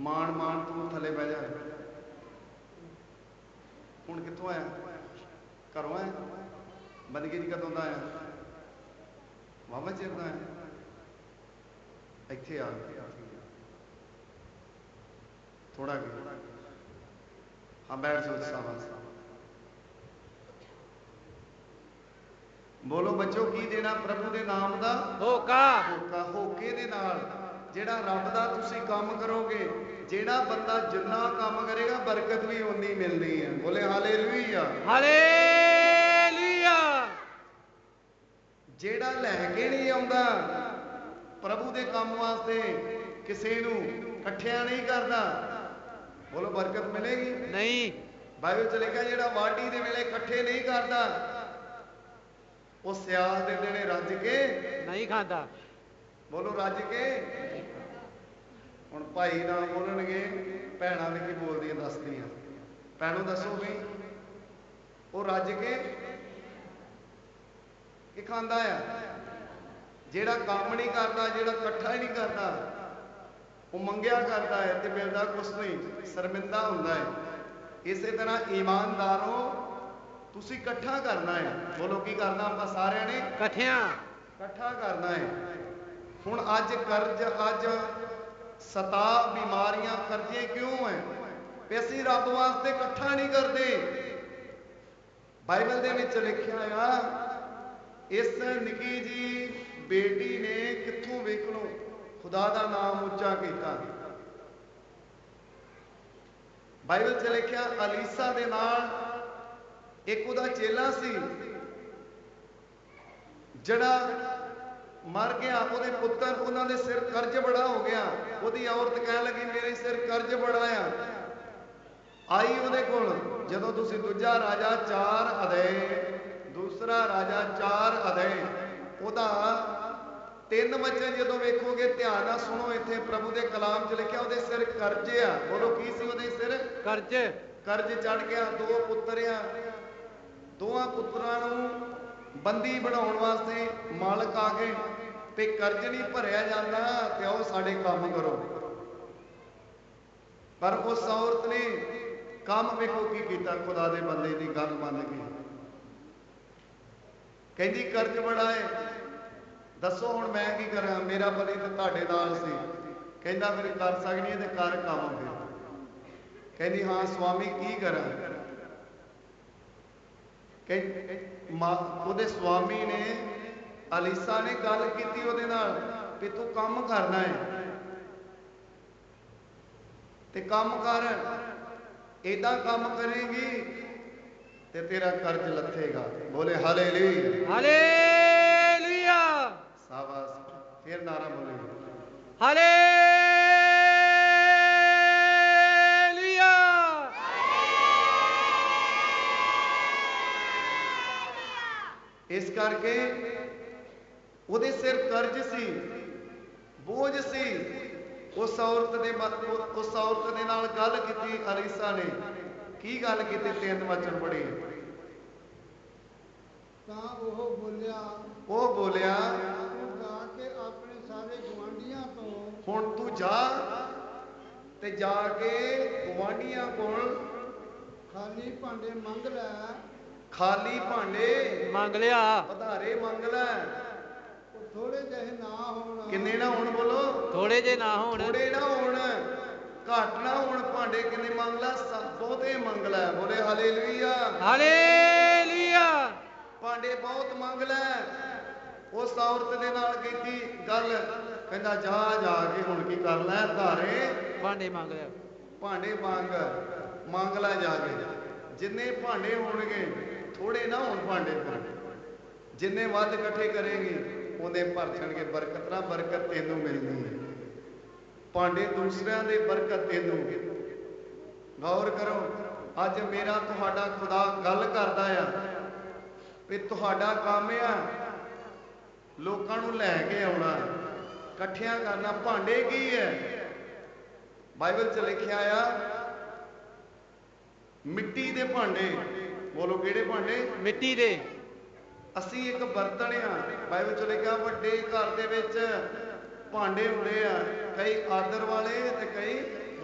ਮਾਣ ਮਾਣ ਤੂੰ ਥੱਲੇ ਬਹਿ ਜਾ। ਹੁਣ ਕਿੱਥੋਂ ਆਇਆ? ਘਰੋਂ ਆਇਆ? ਬੰਦਗੀ ਦੀ ਕਦੋਂ ਦਾ ਆਇਆ? ਵਾਵਾ ਚਿਰ ਦਾ ਆਇਆ? ਇੱਥੇ ਆ ਥੋੜਾ ਕਿ ਹਾਂ ਬੈਠ ਜਾਓ ਸਾਬਾਸ ਬੋਲੋ ਬੱਚੋ ਕੀ ਦੇਣਾ ਪ੍ਰਭੂ ਦੇ ਨਾਮ ਦਾ? ਹੋਕਾ। ਹੋਕਾ ਹੋਕੇ ਦੇ ਨਾਲ। ਜਿਹੜਾ ਰੱਬ ਦਾ ਤੁਸੀਂ ਕੰਮ ਕਰੋਗੇ ਜਿਹੜਾ ਬੰਦਾ ਜਿੰਨਾ ਕੰਮ ਕਰੇਗਾ ਬਰਕਤ ਵੀ ਉਨੀ ਮਿਲਣੀ ਹੈ। ਬੋਲੇ ਹਾਲੇਲੂਇਆ। ਹਾਲੇਲੂਇਆ। ਜਿਹੜਾ ਲੈ ਕੇ ਨਹੀਂ ਆਉਂਦਾ ਪ੍ਰਭੂ ਦੇ ਕੰਮ ਵਾਸਤੇ ਕਿਸੇ ਨੂੰ ਇਕੱਠਿਆਂ ਨਹੀਂ ਕਰਦਾ ਬੋਲੋ ਬਰਕਤ ਮਿਲੇਗੀ। ਨਹੀਂ। ਬਾਈਬਲ ਚ ਲਿਖਿਆ ਜਿਹੜਾ ਵਾਢੀ ਦੇ ਵੇਲੇ ਇਕੱਠੇ ਨਹੀਂ ਕਰਦਾ ਉਹ ਸਿਆਲ ਦੇ ਦਿਨੇ ਰੱਜ ਕੇ ਨਹੀਂ ਖਾਂਦਾ। ਬੋਲੋ ਰੱਜ ਕੇ ਹੁਣ ਭਾਈ ਨਾਲ ਬੋਲਣਗੇ ਭੈਣਾਂ ਵੀ ਕੀ ਬੋਲਦੀਆਂ ਦੱਸਦੀਆਂ ਭੈਣੋ ਦੱਸੋ ਵੀ ਉਹ ਰੱਜ ਕੇ ਕੀ ਖਾਂਦਾ ਆ? ਜਿਹੜਾ ਕੰਮ ਨਹੀਂ ਕਰਦਾ ਜਿਹੜਾ ਇਕੱਠਾ ਹੀ ਨਹੀਂ ਕਰਦਾ ਉਹ ਮੰਗਿਆ ਕਰਦਾ ਹੈ ਤੇ ਮਿਲਦਾ ਕੁਛ ਨਹੀਂ ਸ਼ਰਮਿੰਦਾ ਹੁੰਦਾ ਹੈ ਇਸੇ ਤਰ੍ਹਾਂ ਇਮਾਨਦਾਰੋ ਤੁਸੀਂ ਇਕੱਠਾ ਕਰਨਾ ਹੈ ਬੋਲੋ ਕੀ ਕਰਨਾ ਆਪਾਂ ਸਾਰਿਆਂ ਨੇ? ਇਕੱਠਿਆਂ। ਇਕੱਠਾ ਕਰਨਾ ਹੈ ਹੁਣ ਅੱਜ ਕਰਜ਼ ਅੱਜ ਸਤਾ ਬਿਮਾਰੀਆਂ ਕਰਜ਼ੇ ਕਿਉਂ ਹੈ ਵੀ ਅਸੀਂ ਰੱਬ ਵਾਸਤੇ ਇਕੱਠਾ ਨਹੀਂ ਕਰਦੇ। ਬਾਈਬਲ ਦੇ ਵਿੱਚ ਲਿਖਿਆ ਆ, ਇਸ ਨਿੱਕੀ ਜੀ ਬੇਟੀ ਨੇ ਕਿੱਥੋਂ ਵੇਖ ਲਓ, ਖੁਦਾ ਦਾ ਨਾਮ ਉੱਚਾ ਕੀਤਾ। ਬਾਈਬਲ 'ਚ ਲਿਖਿਆ, ਅਲੀਸਾ ਦੇ ਨਾਲ ਇੱਕ ਉਹਦਾ ਚੇਲਾ ਸੀ, ਜਿਹੜਾ ਮਰ ਗਿਆ ਉਹਦੇ ਪੁੱਤਰ ਉਹਨਾਂ ਦੇ ਸਿਰ ਕਰਜ਼ ਬੜਾ ਹੋ ਗਿਆ। ਉਹਦੀ ਔਰਤ ਕਹਿਣ ਲੱਗੀ ਮੇਰੇ ਸਿਰ ਕਰਜ਼ ਬੜਾ ਆ। ਆਈ ਉਹਦੇ ਕੋਲ ਜਦੋਂ ਤੁਸੀਂ ਦੂਜਾ ਰਾਜਾ 4 ਅਧਿਆਏ ਦੂਸਰਾ ਰਾਜਾ 4 ਅਧਿਆਏ ਉਹਦਾ ਤਿੰਨ ਵਚਨ ਜਦੋਂ ਵੇਖੋਗੇ ਧਿਆਨ ਨਾਲ ਸੁਣੋ ਇੱਥੇ ਪ੍ਰਭੂ ਦੇ ਕਲਾਮ 'ਚ ਲਿਖਿਆ ਉਹਦੇ ਸਿਰ ਕਰਜ਼ ਆ। ਬੋਲੋ ਕੀ ਸੀ ਉਹਦੇ ਸਿਰ? ਕਰਜ਼। ਕਰਜ਼ ਚੜ ਗਿਆ ਦੋ ਪੁੱਤਰ ਆ। ਦੋਹਾਂ ਪੁੱਤਰਾਂ ਨੂੰ ਬੰਦੀ ਬਣਾਉਣ ਵਾਸਤੇ ਮਾਲਕ ਆ ਗਏ। ਤੇ ਕਰਜ਼ ਨਹੀਂ ਭਰਿਆ ਜਾਂਦਾ ਤੇ ਆਓ ਸਾਡੇ ਕੰਮ ਕਰੋ। ਪਰ ਉਸ ਔਰਤ ਨੇ ਕੰਮ ਵੇਖੋ ਕੀ ਕੀਤਾ, ਖੁਦਾ ਦੇ ਬੰਦੇ ਦੀ ਗੱਲ ਮੰਨ ਕੇ। ਕਹਿੰਦੀ, ਕਰਜ਼ ਬੜਾ ਹੈ ਦੱਸੋ ਹੁਣ ਮੈਂ ਕੀ ਕਰਾਂ? ਮੇਰਾ ਪਤੀ ਤੇ ਤੁਹਾਡੇ ਨਾਲ ਸੀ। ਕਹਿੰਦਾ, ਫਿਰ ਕਰ ਸਕਦੀ ਹੈ ਤੇ ਕਰ ਕੰਮ ਫਿਰ। ਕਹਿੰਦੀ, ਹਾਂ ਸਵਾਮੀ, ਕੀ ਕਰਾਂ? ਕਹਿੰਦੀ ਉਹਦੇ ਸਵਾਮੀ ਨੇ ਅਲੀਸਾ ਨੇ ਗੱਲ ਕੀਤੀ ਉਹਦੇ ਨਾਲ ਵੀ ਤੂੰ ਕੰਮ ਕਰਨਾ ਹੈ ਤੇ ਕੰਮ ਕਰ ਇਦਾਂ ਕੰਮ ਕਰੇਗੀ ਤੇ ਤੇਰਾ ਕਰਜ਼ ਲੱਥੇਗਾ। ਬੋਲੇ ਹਾਲੇਲੂਇਆ। ਹਾਲੇਲੂਇਆ। ਸਾਬਾਸ। ਫਿਰ ਨਾਰਾ ਬੋਲੇ ਹਾਲੇਲੂਇਆ। ਇਸ ਕਰਕੇ ਉਹਦੇ ਸਿਰ ਕਰਜ਼ ਸੀ ਬੋਝ ਸੀ। ਉਸ ਔਰਤ ਦੇ ਉਸ ਔਰਤ ਦੇ ਨਾਲ ਗੱਲ ਕੀਤੀ ਅਲੀਸਾ ਨੇ। ਕੀ ਗੱਲ ਕੀਤੀ? ਤਿੰਨ ਵਚਨ ਪੜ੍ਹੇ। ਤਾਂ ਉਹ ਬੋਲਿਆ ਉਹ ਬੋਲਿਆ ਤੂੰ ਜਾ ਕੇ ਆਪਣੇ ਸਾਰੇ ਗੁਆਂਢੀਆਂ ਤੋਂ ਹੁਣ ਤੂੰ ਜਾ ਤੇ ਜਾ ਕੇ ਗੁਆਂਢੀਆਂ ਕੋਲ ਖਾਲੀ ਭਾਂਡੇ ਮੰਗ ਲੈ। ਖਾਲੀ ਭਾਂਡੇ ਮੰਗ ਲਿਆ। ਉਧਾਰੇ ਮੰਗ ਲੈ। ਥੋੜੇ ਜਿਹੇ ਨਾ ਹੋਣ। ਕਿੰਨੇ ਨਾ ਹੁਣ ਬੋਲੋ? ਥੋੜੇ ਜੇ ਨਾ ਹੋਣ। ਥੋੜੇ ਨਾ ਹੋਣ। ਘੱਟ ਨਾ ਹੋਣ ਭਾਂਡੇ ਕਿੰਨੇ ਮੰਗ ਲੈ? ਬਹੁਤੇ ਮੰਗ ਲੈ। ਬੋਲੇ ਹਾਲੇਲੂਇਆ। ਹਾਲੇਲੂਇਆ। ਭਾਂਡੇ ਬਹੁਤ ਮੰਗ ਲੈ। ਉਸ ਔਰਤ ਦੇ ਨਾਲ ਕੀਤੀ ਗੱਲ। ਕਹਿੰਦਾ ਜਾ ਜਾ ਕੇ ਹੁਣ ਕੀ ਕਰ ਲੈ ਧਾਰੇ? ਭਾਂਡੇ ਮੰਗ ਲਿਆ ਭਾਂਡੇ ਮੰਗ। ਮੰਗ ਲੈ ਜਾ ਕੇ। ਜਿੰਨੇ ਭਾਂਡੇ ਹੋਣਗੇ ਥੋੜੇ ਨਾ ਹੋਣ ਭਾਂਡੇ। ਫਿਰ ਜਿੰਨੇ ਵੱਧ ਇਕੱਠੇ ਕਰੇਗੀ। ਉਹਨੇ ਭਰਛਣਗੇ ਬਰਕਤ ਨਾ, ਬਰਕਤ ਤੈਨੂੰ ਮਿਲਣੀ ਹੈ। ਭਾਂਡੇ ਦੂਸਰਿਆਂ ਦੇ ਬਰਕਤ ਤੈਨੂੰ ਗੌਰ ਕਰੋ, ਅੱਜ ਮੇਰਾ ਤੁਹਾਡਾ ਖੁਦਾ ਗੱਲ ਕਰਦਾ ਆ ਵੀ ਤੁਹਾਡਾ ਕੰਮ ਆ। ਲੋਕਾਂ ਨੂੰ ਲੈ ਕੇ ਆਉਣਾ, ਇਕੱਠਿਆਂ ਕਰਨਾ, ਭਾਂਡੇ ਕੀ ਹੈ? ਬਾਈਬਲ 'ਚ ਲਿਖਿਆ ਆ, ਮਿੱਟੀ ਦੇ ਭਾਂਡੇ। ਬੋਲੋ ਕਿਹੜੇ ਭਾਂਡੇ? ਮਿੱਟੀ ਦੇ। ਅਸੀਂ ਇੱਕ ਬਰਤਨ ਆ। ਬਾਈਬਲ 'ਚ ਲਿਖਿਆ ਵੱਡੇ ਘਰ ਦੇ ਵਿੱਚ ਭਾਂਡੇ ਹੁੰਦੇ ਆ। ਕਈ ਆਦਰ ਵਾਲੇ ਤੇ ਕਈ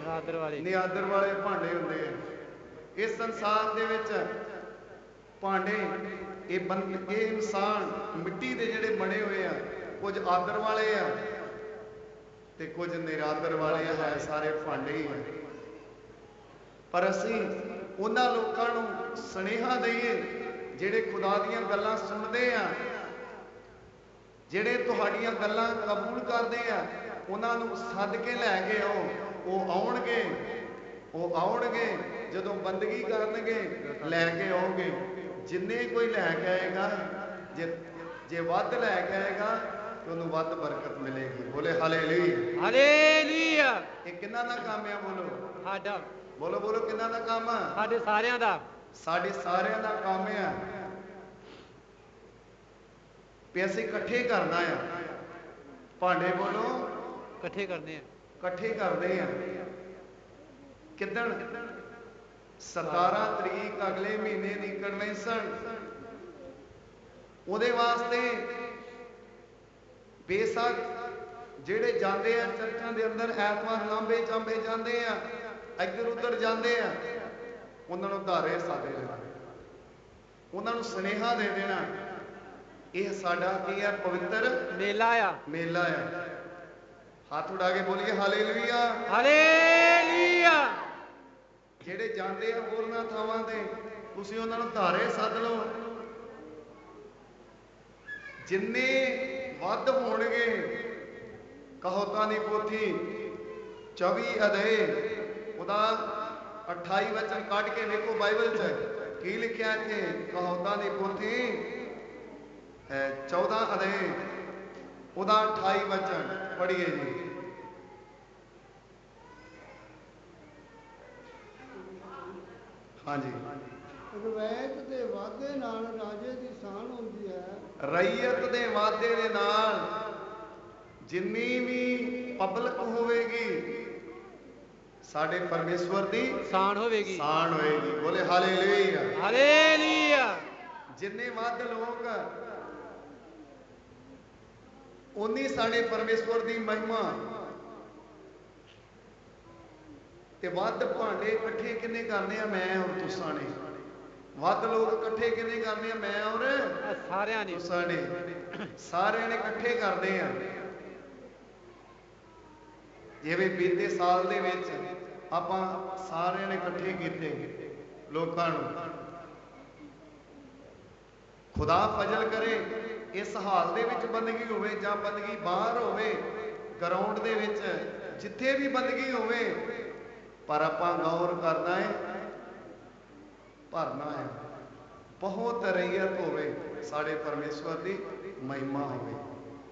ਰਾਦਰ ਵਾਲੇ। ਨਿਆਦਰ ਵਾਲੇ ਭਾਂਡੇ ਹੁੰਦੇ ਆ। ਇਸ ਸੰਸਾਰ ਦੇ ਵਿੱਚ ਭਾਂਡੇ ਇਹ ਬੰਦ ਇਹ ਇਨਸਾਨ ਮਿੱਟੀ ਦੇ ਜਿਹੜੇ ਬਣੇ ਹੋਏ ਆ ਕੁਝ ਆਦਰ ਵਾਲੇ ਆ ਤੇ ਕੁਝ ਨਿਰਾਦਰ ਵਾਲੇ ਆ ਸਾਰੇ ਭਾਂਡੇ ਹੀ ਆ। ਪਰ ਅਸੀਂ ਉਹਨਾਂ ਲੋਕਾਂ ਨੂੰ ਸਨੇਹਾ ਦਈਏ ਜਿਹੜੇ ਖੁਦਾ ਦੀਆਂ ਗੱਲਾਂ ਸੁਣਦੇ ਆ ਜਿਹੜੇ ਤੁਹਾਡੀਆਂ ਗੱਲਾਂ ਕਬੂਲ ਕਰਦੇ ਆ ਉਹਨਾਂ ਨੂੰ ਸੱਦ ਕੇ ਲੈ ਕੇ ਆਓ ਉਹ ਆਉਣਗੇ ਉਹ ਆਉਣਗੇ ਜਦੋਂ ਬੰਦਗੀ ਕਰਨਗੇ ਲੈ ਕੇ ਆਉਣਗੇ। ਜਿੰਨੇ ਕੋਈ ਲੈ ਕੇ ਆਏਗਾ ਜੇ ਜੇ ਵੱਧ ਲੈ ਕੇ ਆਏਗਾ ਤੇ ਉਹਨੂੰ ਵੱਧ ਬਰਕਤ ਮਿਲੇਗੀ। ਬੋਲੇ ਹਾਲੇਲੂਇਆ। ਹਾਲੇਲੂਇਆ। ਇਹ ਕਿੰਨਾ ਦਾ ਕੰਮ ਆ ਬੋਲੋ? ਸਾਡਾ। ਬੋਲੋ ਬੋਲੋ ਕਿੰਨਾ ਦਾ ਕੰਮ ਆ? ਸਾਡੇ ਸਾਰਿਆਂ ਦਾ। ਸਾਡੇ ਸਾਰਿਆਂ ਦਾ ਕੰਮ ਆ ਅਸੀਂ ਇਕੱਠੇ ਕਰਨਾ ਆ। ਭਾਂਡੇ ਬੋਲੋ ਇਕੱਠੇ ਕਰਨੇ ਆ। ਇਕੱਠੇ ਕਰਦੇ ਆ। ਕਿਦਣ? 17 ਤਰੀਕ ਅਗਲੇ ਮਹੀਨੇ ਦੀ ਕਨਵੈਨਸ਼ਨ ਉਹਦੇ ਵਾਸਤੇ ਬੇਸ਼ੱਕ ਜਿਹੜੇ ਜਾਂਦੇ ਆ ਚਰਚਾਂ ਦੇ ਅੰਦਰ ਐਤਵਾਰ ਲਾਂਬੇ ਚਾਂਬੇ ਜਾਂਦੇ ਆ ਇੱਧਰ ਉੱਧਰ ਜਾਂਦੇ ਆ ਉਹਨਾਂ ਨੂੰ ਧਾਰੇ ਸਾਦੇ ਦੇਣਾ ਉਹਨਾਂ ਨੂੰ ਸੁਨੇਹਾ ਦੇ ਦੇਣਾ ਇਹ ਸਾਡਾ ਕੀ ਹੈ ਪਵਿੱਤਰ ਮੇਲਾ ਆ। ਮੇਲਾ ਆ। ਹੱਥ ਉਡਾ ਕੇ ਬੋਲੀਏ ਹਾਲੇਲੂਇਆ। ਹਾਲੇਲੂਇਆ। ਜਿਹੜੇ ਜਾਂਦੇ ਆ ਹੋਰਨਾਂ ਥਾਵਾਂ ਤੇ ਤੁਸੀਂ ਉਹਨਾਂ ਨੂੰ ਧਾਰੇ ਸੱਦ ਲਓ। ਜਿੰਨੇ ਵੱਧ ਹੋਣਗੇ ਕਹੋਤਾਂ ਦੀ ਪੋਥੀ 24 ਅਧਿਆਏ ਉਹਦਾ 28 ਵਚਨ ਕੱਢ ਕੇ ਵੇਖੋ ਬਾਈਬਲ 'ਚ। ਕੀ ਲਿਖਿਆ ਇੱਥੇ? ਕਹੋਤਾਂ ਦੀ ਪੋਥੀ ਹੈ 14 ਅਧਿਆਏ ਉਹਦਾ 28 ਵਚਨ ਪੜ੍ਹੀਏ ਜੀ। ਹਾਂਜੀ। ਰਵਾਇਤ ਦੇ ਵਾਅਦੇ ਨਾਲ ਰਾਜੇ ਦੀ ਸਾਨ ਹੁੰਦੀ ਹੈ। ਰਈਅਤ ਦੇ ਵਾਅਦੇ ਦੇ ਨਾਲ ਜਿੰਨੀ ਵੀ ਪਬਲਿਕ ਹੋਵੇਗੀ ਸਾਡੇ ਪਰਮੇਸ਼ਵਰ ਦੀ ਸਾਨ ਹੋਵੇਗੀ। ਸਾਣ ਹੋਏਗੀ ਬੋਲੇ ਹਾਲੇਲੂਇਆ। ਹਾਲੇਲੂਇਆ। ਜਿੰਨੇ ਵੱਧ ਲੋਕ ਉਨੀ ਸਾਡੇ ਪਰਮੇਸ਼ਵਰ ਦੀ ਮਹਿਮਾ। ਤੇ ਵੱਧ ਭਾਂਡੇ ਇਕੱਠੇ ਕਿੰਨੇ ਕਰਨੇ ਆ ਮੈਂ ਔਰ ਤੁਸਾਂ ਨੇ? ਵੱਧ ਲੋਕ ਇਕੱਠੇ ਕਿੰਨੇ ਕਰਨੇ ਆ ਮੈਂ ਔਰ ਸਾਰਿਆਂ ਨੇ। ਤੁਸਾਂ ਨੇ? ਸਾਰਿਆਂ ਨੇ ਇਕੱਠੇ ਕਰਦੇ ਆ। ਜਿਵੇਂ ਬੀਤੇ ਸਾਲ ਦੇ ਵਿੱਚ ਆਪਾਂ ਸਾਰਿਆਂ ਨੇ ਇਕੱਠੇ ਕੀਤੇ ਲੋਕਾਂ ਨੂੰ। ਖੁਦਾ ਫਜ਼ਲ ਕਰੇ, ਇਸ ਹਾਲ ਦੇ ਵਿੱਚ ਬੰਦਗੀ ਹੋਵੇ ਜਾਂ ਬੰਦਗੀ ਬਾਹਰ ਹੋਵੇ ਗਰਾਊਂਡ ਦੇ ਵਿੱਚ ਜਿੱਥੇ ਵੀ ਬੰਦਗੀ ਹੋਵੇ, ਪਰ ਆਪਾਂ ਗੌਰ ਕਰਨਾ ਹੈ, ਭਰਨਾ ਹੈ। ਬਹੁਤ ਰਈਅਤ ਹੋਵੇ, ਸਾਡੇ ਪਰਮੇਸ਼ਵਰ ਦੀ ਮਹਿਮਾ ਹੋਵੇ,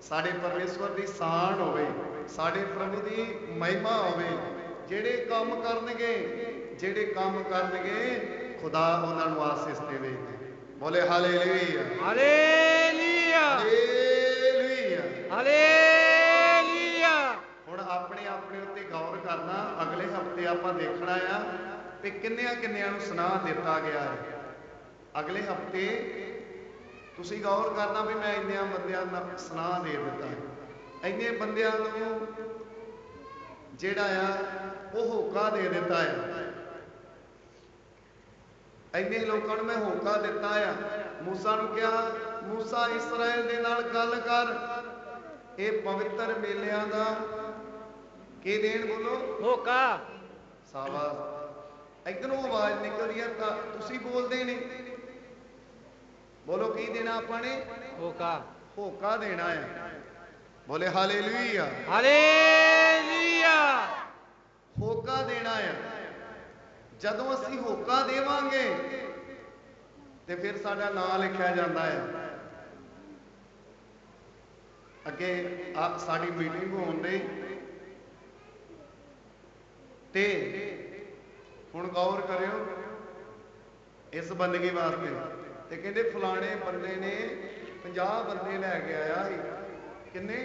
ਸਾਡੇ ਪਰਮੇਸ਼ਵਰ ਦੀ ਸਾਣ ਹੋਵੇ। ਸਾਡੇ ਪ੍ਰਭੂ ਦੀ ਮਹਿਮਾ ਹੋਵੇ ਜਿਹੜੇ ਕੰਮ ਕਰਨਗੇ ਜਿਹੜੇ ਕੰਮ ਕਰਨਗੇ ਖੁਦਾ ਉਹਨਾਂ ਨੂੰ ਆਸੀਸ ਦੇਵੇਗਾ ਬੋਲੇ ਹਾਲੇਲੂਇਆ। ਹਾਲੇਲੂਇਆ। ਹਾਲੇਲੂਇਆ। ਹਾਲੇਲੂਇਆ। ਹੁਣ ਆਪਣੇ ਆਪਣੇ ਉੱਤੇ ਗੌਰ ਕਰਨਾ ਅਗਲੇ ਹਫ਼ਤੇ ਆਪਾਂ ਦੇਖਣਾ ਆ ਕਿ ਕਿੰਨਿਆਂ ਕਿੰਨਿਆਂ ਨੂੰ ਸੁਨਾਹ ਦਿੱਤਾ ਗਿਆ ਹੈ। ਅਗਲੇ ਹਫ਼ਤੇ ਤੁਸੀਂ ਗੌਰ ਕਰਨਾ ਵੀ ਮੈਂ ਇੰਨਿਆਂ ਬੰਦਿਆਂ ਨੂੰ ਸੁਨਾਹ ਦੇ ਦਿੱਤਾ ਹੈ। ਇੰਨੇ ਬੰਦਿਆਂ ਨੂੰ ਜਿਹੜਾ ਆ ਉਹ ਹੋਕਾ ਦੇ ਦਿੱਤਾ ਹੈ ਇੰਨੇ ਲੋਕਾਂ ਨੂੰ ਮੈਂ ਹੋਕਾ ਦਿੱਤਾ ਆ। ਮੂਸਾ ਨੂੰ ਕਿਹਾ ਮੂਸਾ ਇਸਰਾਇਲ ਦੇ ਨਾਲ ਗੱਲ ਕਰ। ਇਹ ਪਵਿੱਤਰ ਮੇਲਿਆਂ ਦਾ ਕੀ ਦੇਣ ਬੋਲੋ? ਹੋਕਾ। ਸਾਬਾਸ। ਇਧਰੋਂ ਆਵਾਜ਼ ਨਿਕਲਦੀ ਆ ਤਾਂ ਤੁਸੀਂ ਬੋਲਦੇ ਨੇ ਬੋਲੋ ਕੀ ਦੇਣਾ ਆਪਾਂ ਨੇ? ਹੋਕਾ। ਹੋਕਾ ਦੇਣਾ ਆ। ਬੋਲੇ ਹਾਲੇਲੂਇਆ। ਹਾਲੇਲੂਇਆ। ਹੋਕਾ ਦੇਣਾ ਆ। ਜਦੋਂ ਅਸੀਂ ਹੋਕਾ ਦੇਵਾਂਗੇ ਤੇ ਫਿਰ ਸਾਡਾ ਨਾਮ ਲਿਖਿਆ ਜਾਂਦਾ ਹੈ ਅੱਗੇ ਆ ਸਾਡੀ ਮੀਟਿੰਗ ਹੋਣ ਦੇ। ਤੇ ਹੁਣ ਗੌਰ ਕਰਿਓ ਇਸ ਬੰਦਗੀ ਵਾਸਤੇ। ਤੇ ਕਹਿੰਦੇ ਫਲਾਣੇ ਬੰਦੇ ਨੇ 50 ਬੰਦੇ ਲੈ ਕੇ ਆਇਆ ਸੀ। ਕਿੰਨੇ?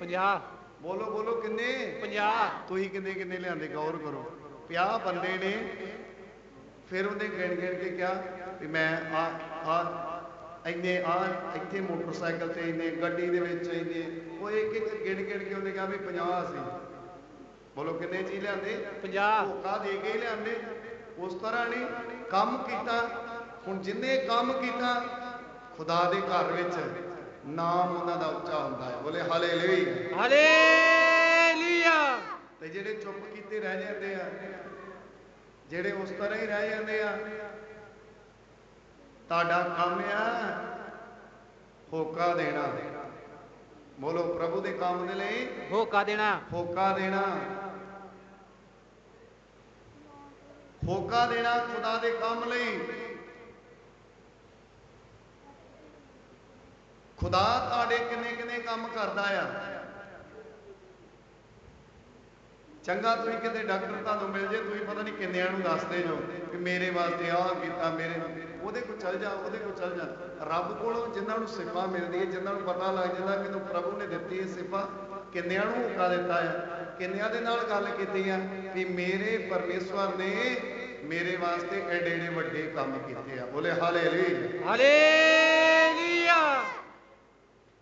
50 ਬੋਲੋ ਬੋਲੋ ਕਿੰਨੇ? 50 ਤੁਸੀਂ ਕਿੰਨੇ ਕਿੰਨੇ ਲਿਆਂਦੇ? ਗੌਰ ਕਰੋ। 50 ਬੰਦੇ ਨੇ ਫਿਰ ਉਹਨੇ ਗਿਣ ਗਿਣ ਕੇ ਕਿਹਾ ਵੀ ਮੈਂ ਆ ਆ ਇੰਨੇ ਆ ਇੱਥੇ ਮੋਟਰਸਾਈਕਲ ਤੇ ਇੰਨੇ ਗੱਡੀ ਦੇ ਵਿੱਚ ਇੰਨੇ। ਉਹ ਇੱਕ ਇੱਕ ਗਿਣ ਗਿਣ ਕੇ ਉਹਨੇ ਕਿਹਾ ਵੀ 50 ਸੀ। ਬੋਲੋ ਕਿੰਨੇ ਚੀਜ਼ ਲਿਆਂਦੇ? 50 ਧੋਖਾ ਦੇ ਕੇ ਲਿਆਂਦੇ। ਉਸ ਤਰ੍ਹਾਂ ਨਹੀਂ ਕੰਮ ਕੀਤਾ। ਹੁਣ ਜਿੰਨੇ ਕੰਮ ਕੀਤਾ ਖੁਦਾ ਦੇ ਘਰ ਵਿੱਚ ਨਾਮ ਉਹਨਾਂ ਦਾ ਉੱਚਾ ਹੁੰਦਾ ਹੈ। ਬੋਲੇ ਹਾਲੇਲੂਇਆ। ਹਾਲੇਲੂਇਆ। ਤੇ ਜਿਹੜੇ ਚੁੱਪ ਕੀਤੇ ਰਹਿ ਜਾਂਦੇ ਆ ਜਿਹੜੇ ਉਸ ਤਰ੍ਹਾਂ ਹੀ ਰਹਿ ਜਾਂਦੇ ਆ ਤੁਹਾਡਾ ਕੰਮ ਆ ਹੋਕਾ ਦੇਣਾ। ਬੋਲੋ ਪ੍ਰਭੂ ਦੇ ਕੰਮ ਦੇ ਲਈ ਹੋਕਾ ਦੇਣਾ। ਹੋਕਾ ਦੇਣਾ। ਹੋਕਾ ਦੇਣਾ ਖੁਦਾ ਦੇ ਕੰਮ ਲਈ। ਖੁਦਾ ਤੁਹਾਡੇ ਕਿੰਨੇ ਕਿੰਨੇ ਕੰਮ ਕਰਦਾ ਆ। ਚੰਗਾ ਤੁਸੀਂ ਕਿਤੇ ਡਾਕਟਰ ਤੁਹਾਨੂੰ ਮਿਲ ਜੇ, ਤੁਸੀਂ ਪਤਾ ਨਹੀਂ ਕਿੰਨਿਆਂ ਨੂੰ ਦੱਸਦੇ ਜੋ ਕਿ ਮੇਰੇ ਵਾਸਤੇ ਆਹ ਕੀਤਾ, ਮੇਰੇ ਉਹਦੇ ਕੋਲ ਚੱਲ ਜਾ, ਉਹਦੇ ਕੋਲ ਚੱਲ ਜਾ। ਰੱਬ ਕੋਲੋਂ ਜਿਨ੍ਹਾਂ ਨੂੰ ਸਿਫਾ ਮਿਲਦੀ ਹੈ, ਜਿਨ੍ਹਾਂ ਨੂੰ ਪਤਾ ਲੱਗ ਜਾਂਦਾ ਕਿ ਤੂੰ ਪ੍ਰਭੂ ਨੇ ਦਿੱਤੀ ਹੈ ਸਿਫਾ, ਕਿੰਨਿਆਂ ਨੂੰ ਹੁਕਾ ਦਿੱਤਾ ਹੈ ਕਿੰਨਿਆਂ ਦੇ ਨਾਲ ਗੱਲ ਕੀਤੀ ਹੈ ਵੀ ਮੇਰੇ ਪਰਮੇਸ਼ਵਰ ਨੇ ਮੇਰੇ ਵਾਸਤੇ ਐਡੇ ਐਡੇ ਵੱਡੇ ਕੰਮ ਕੀਤੇ ਆ। ਬੋਲੇ, ਹਾਲੇਲੂਇਆ। ਹਾਲੇਲੂਇਆ।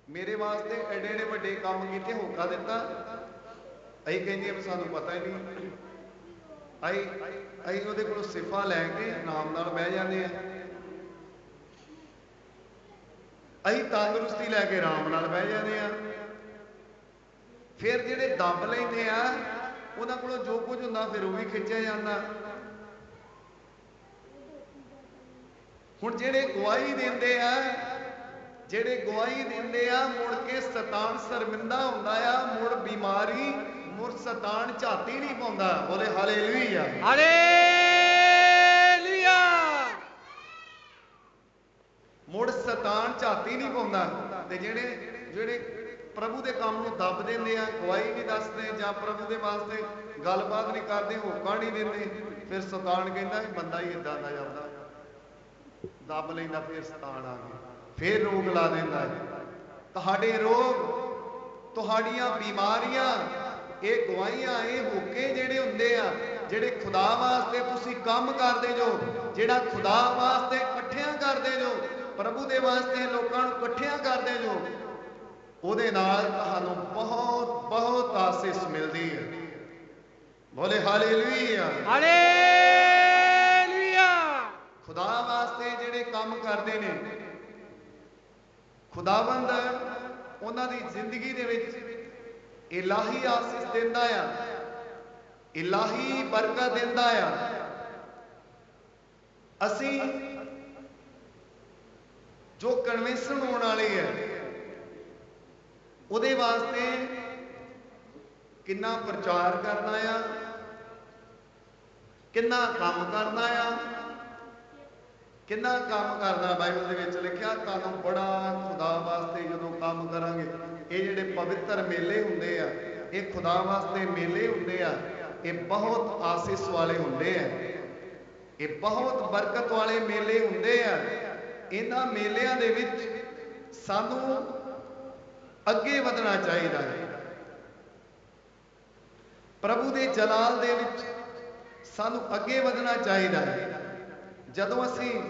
ਮੇਰੇ ਵਾਸਤੇ ਐਡੇ ਐਡੇ ਵੱਡੇ ਕੰਮ ਕੀਤੇ ਹੋਕਾ ਦਿੱਤਾ। ਅਸੀਂ ਕਹਿੰਦੇ ਆ ਵੀ ਸਾਨੂੰ ਪਤਾ ਹੀ ਨਹੀਂ। ਅਸੀਂ ਅਸੀਂ ਉਹਦੇ ਕੋਲੋਂ ਸਿਫਾ ਲੈ ਕੇ ਆਰਾਮ ਨਾਲ ਬਹਿ ਜਾਂਦੇ ਆ ਅਸੀਂ ਤੰਦਰੁਸਤੀ ਲੈ ਕੇ ਆਰਾਮ ਨਾਲ ਬਹਿ ਜਾਂਦੇ ਆ ਫਿਰ ਜਿਹੜੇ ਦੱਬ ਲੈਂਦੇ ਆ, ਉਹਨਾਂ ਕੋਲੋਂ ਜੋ ਕੁਝ ਹੁੰਦਾ ਫਿਰ ਉਹ ਵੀ ਖਿੱਚਿਆ ਜਾਂਦਾ। ਹੁਣ ਜਿਹੜੇ ਗਵਾਹੀ ਦਿੰਦੇ ਆ ਜਿਹੜੇ ਗਵਾਹੀ ਦਿੰਦੇ ਆ ਮੁੜ ਕੇ ਸਤਾਨ ਸ਼ਰਮਿੰਦਾ ਹੁੰਦਾ ਆ ਮੁੜ ਬਿਮਾਰੀ ਮੁੜ ਸਤਾਨ ਝਾਤੀ ਨਹੀਂ ਪਾਉਂਦਾ। ਬੋਲੇ ਹਾਲੇਲੂਇਆ। ਹਾਲੇਲੂਇਆ। ਮੁੜ ਸਤਾਨ ਝਾਤੀ ਨਹੀਂ ਪਾਉਂਦਾ। ਤੇ ਜਿਹੜੇ ਜਿਹੜੇ ਪ੍ਰਭੂ ਦੇ ਕੰਮ ਨੂੰ ਦੱਬ ਦਿੰਦੇ ਆ ਗਵਾਹੀ ਨਹੀਂ ਦੱਸਦੇ ਜਾਂ ਪ੍ਰਭੂ ਦੇ ਵਾਸਤੇ ਗੱਲਬਾਤ ਨਹੀਂ ਕਰਦੇ ਹੋਕਾ ਨਹੀਂ ਦਿੰਦੇ ਫਿਰ ਸਤਾਨ ਕਹਿੰਦਾ ਇਹ ਬੰਦਾ ਹੀ ਇਦਾਂ ਦਾ ਜਾਂਦਾ। ਦੱਬ ਲੈਂਦਾ ਫਿਰ ਸਤਾਨ ਆ ਗਿਆ। ਫਿਰ ਰੋਗ ਲਾ ਦਿੰਦਾ ਹੈ। ਤੁਹਾਡੇ ਰੋਗ ਤੁਹਾਡੀਆਂ ਬਿਮਾਰੀਆਂ ਇਹ ਗਵਾਹੀਆਂ ਇਹ ਹੋਕੇ ਜਿਹੜੇ ਹੁੰਦੇ ਆ ਜਿਹੜੇ ਖੁਦਾ ਵਾਸਤੇ ਤੁਸੀਂ ਕੰਮ ਕਰਦੇ ਜੋ ਜਿਹੜਾ ਖੁਦਾ ਵਾਸਤੇ ਇਕੱਠਿਆਂ ਕਰਦੇ ਜੋ ਪ੍ਰਭੂ ਦੇ ਵਾਸਤੇ ਲੋਕਾਂ ਨੂੰ ਇਕੱਠਿਆਂ ਕਰਦੇ ਜੋ ਉਹਦੇ ਨਾਲ ਤੁਹਾਨੂੰ ਬਹੁਤ ਬਹੁਤ ਆਸੀਸ ਮਿਲਦੀ ਹੈ। ਬੋਲੇ ਹਾਲੇਲੂਇਆ। ਹਾਲੇਲੂਇਆ। ਖੁਦਾ ਵਾਸਤੇ ਜਿਹੜੇ ਕੰਮ ਕਰਦੇ ਨੇ ਖੁਦਾਵੰਦ ਉਹਨਾਂ ਦੀ ਜ਼ਿੰਦਗੀ ਦੇ ਵਿੱਚ ਇਲਾਹੀ ਆਸੀਸ ਦਿੰਦਾ ਆ, ਇਲਾਹੀ ਬਰਕਤ ਦਿੰਦਾ ਆ। ਅਸੀਂ ਜੋ ਕਨਵੈਨਸ਼ਨ ਹੋਣ ਵਾਲੀ ਹੈ ਉਹਦੇ ਵਾਸਤੇ ਕਿੰਨਾ ਪ੍ਰਚਾਰ ਕਰਨਾ ਆ, ਕਿੰਨਾ ਕੰਮ ਕਰਨਾ ਆ ਕਿੰਨਾ ਕੰਮ ਕਰਦਾ ਬਾਈਬਲ ਦੇ ਵਿੱਚ? ਲਿਖਿਆ, ਤੁਹਾਨੂੰ ਬੜਾ ਖੁਦਾ ਵਾਸਤੇ ਜਦੋਂ ਕੰਮ ਕਰਾਂਗੇ। ਇਹ ਜਿਹੜੇ ਪਵਿੱਤਰ ਮੇਲੇ ਹੁੰਦੇ ਆ, ਇਹ ਖੁਦਾ ਵਾਸਤੇ ਮੇਲੇ ਹੁੰਦੇ ਆ, ਇਹ ਬਹੁਤ ਆਸੀਸ ਵਾਲੇ ਹੁੰਦੇ ਆ। ਇਹ ਬਹੁਤ ਬਰਕਤ ਵਾਲੇ ਮੇਲੇ ਹੁੰਦੇ ਆ। ਇਹਨਾਂ ਮੇਲਿਆਂ ਦੇ ਵਿੱਚ ਸਾਨੂੰ ਅੱਗੇ ਵਧਣਾ ਚਾਹੀਦਾ ਹੈ। ਪ੍ਰਭੂ ਦੇ ਜਲਾਲ ਦੇ ਵਿੱਚ ਸਾਨੂੰ ਅੱਗੇ ਵਧਣਾ ਚਾਹੀਦਾ ਹੈ। ਜਦੋਂ ਅਸੀਂ